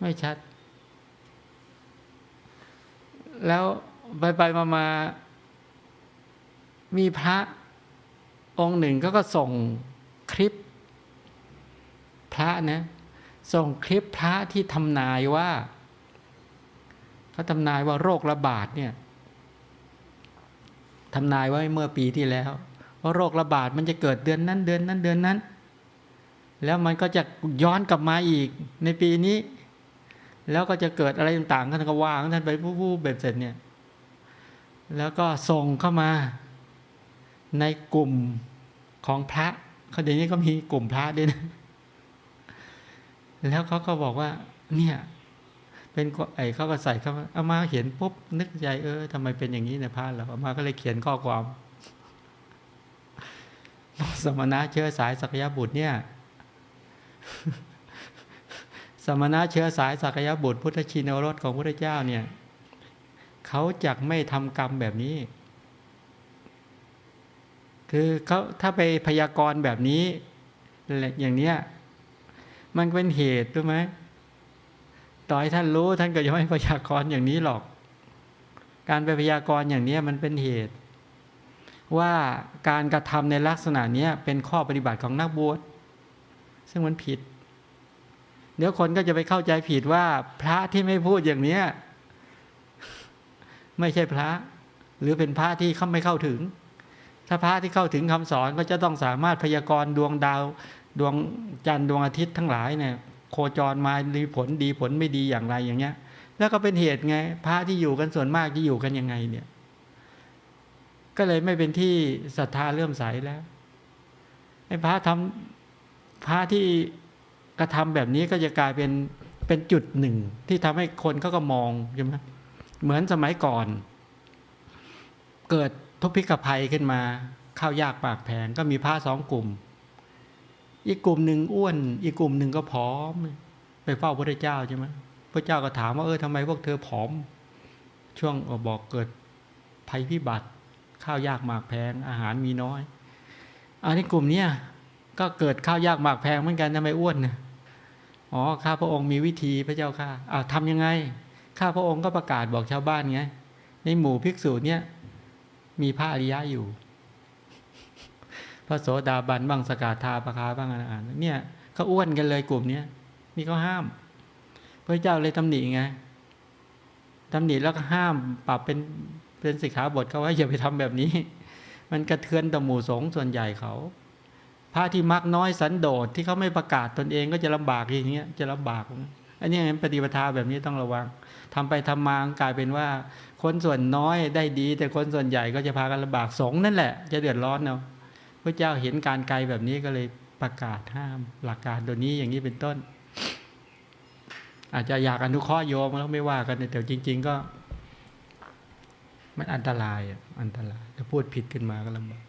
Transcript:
ไม่ชัด แล้วไปไปมามามีพระองค์หนึ่งก็ก็ส่งคลิปพระนะ ส่งคลิปพระที่ทำนายว่าเขาทำนายว่าโรคระบาดเนี่ยทำนายไว้เมื่อปีที่แล้ว ว่าโรคระบาดมันจะเกิดเดือนนั้น เดือนนั้นเดือนนั้น แล้วมันก็จะย้อนกลับมาอีกในปีนี้ แล้วก็จะเกิดอะไรต่างๆท่านก็วางท่านไปผู้ๆแบบเสร็จเนี่ย แล้วก็ส่งเข้ามาในกลุ่มของพระเขาเดี๋ยวนี้ก็มีกลุ่มพระด้วยนะแล้วเขาก็บอกว่า เนี่ย เป็นไอ้เขาก็ใส่เข้ามาเอามาเห็นปุ๊บนึกใจเออทำไมเป็นอย่างนี้ในพระเราเอามาก็เลยเขียนข้อความสมณะเชื้อสายสักยบุตรเนี่ย สมณะเชื้อสายสักยบุตรพุทธชินรสของพระเจ้าเนี่ยเขาจักไม่ทำกรรมแบบนี้ คือเขาถ้าไปพยากรณ์แบบนี้อย่างเนี้ยมันเป็นเหตุรู้ไหมต่อให้ท่านรู้ท่านก็จะไม่พยากรณ์อย่างนี้หรอก การไปพยากรณ์อย่างนี้มันเป็นเหตุ ว่าการกระทำในลักษณะนี้เป็นข้อปฏิบัติของนักบวชซึ่งมันผิด เดี๋ยวคนก็จะไปเข้าใจผิดว่า พระที่ไม่พูดอย่างเนี้ยไม่ใช่พระ หรือเป็นพระที่เขาไม่เข้าถึง ถ้าพระที่เข้าถึงคำสอนก็จะต้องสามารถพยากรณ์ดวงดาวดวงจันทร์ดวงอาทิตย์ทั้งหลายเนี่ยโคจรมาดีผลดีผลไม่ดีอย่างไรอย่างเงี้ย แล้วก็เป็นเหตุไง พระที่อยู่กันส่วนมากที่อยู่กันยังไงเนี่ย ก็เลยไม่เป็นที่ศรัทธาเลื่อมใสแล้วไอ้พระทำพระที่ กระทำแบบนี้ก็จะกลายเป็นเป็นจุดหนึ่ง ที่ทำให้คนเขาก็มองใช่ไหมเหมือนสมัยก่อน เกิดทุพพิกภัยขึ้นมาข้าวยากปากแพงก็มีพระสองกลุ่ม อีกกลุ่มหนึ่งอ้วน อีกกลุ่มหนึ่งก็ผอม ไปเฝ้าพระเจ้าใช่ไหมพระเจ้าก็ถามว่าเออทำไมพวกเธอผอม ช่วงบอกเกิดภัยพิบัติ ข้าวยากหมากแพงอาหารมีน้อย อันนี้กลุ่มเนี้ยก็เกิดข้าวยากหมากแพงเหมือนกันทำไมอ้วนเนี่ย อ๋อข้าพระองค์มีวิธีพระเจ้าข้าอ่าทำยังไง ข้าพระองค์ก็ประกาศบอกชาวบ้านไงในหมู่ภิกษุเนี่ยมีพระอริยะอยู่ พระโสดาบันบ้างสกาธาปคาบ้างอ่านเนี่ยเขาอ้วนกันเลยกลุ่มเนี้ยนี่เขาห้าม พระเจ้าเลยตำหนิไงตำหนิแล้วก็ห้ามปรับเป็นเป็นสิกขาบทเขาว่าอย่าไปทำแบบนี้ มันกระเทือนต่อหมู่สงส่วนใหญ่เขา พระที่มักน้อยสันโดษที่เขาไม่ประกาศตนเองก็จะลำบากอย่างเงี้ยจะลำบาก อันนี้ปฏิปทาแบบนี้ต้องระวังทำไปทำมากลายเป็นว่า คนส่วนน้อยได้ดี แต่คนส่วนใหญ่ก็จะพากันลำบากสงนั่นแหละ จะเดือดร้อนเนาะพระเจ้าเห็นการไกลแบบนี้ก็เลยประกาศห้ามหลักการตัวนี้อย่างนี้เป็นต้น อาจจะอยากอนุเคราะห์โยมแล้วไม่ว่ากันแต่จริง ๆ ก็ มันอันตรายอะอันตรายถ้าพูดผิดขึ้นมาก็ลำบาก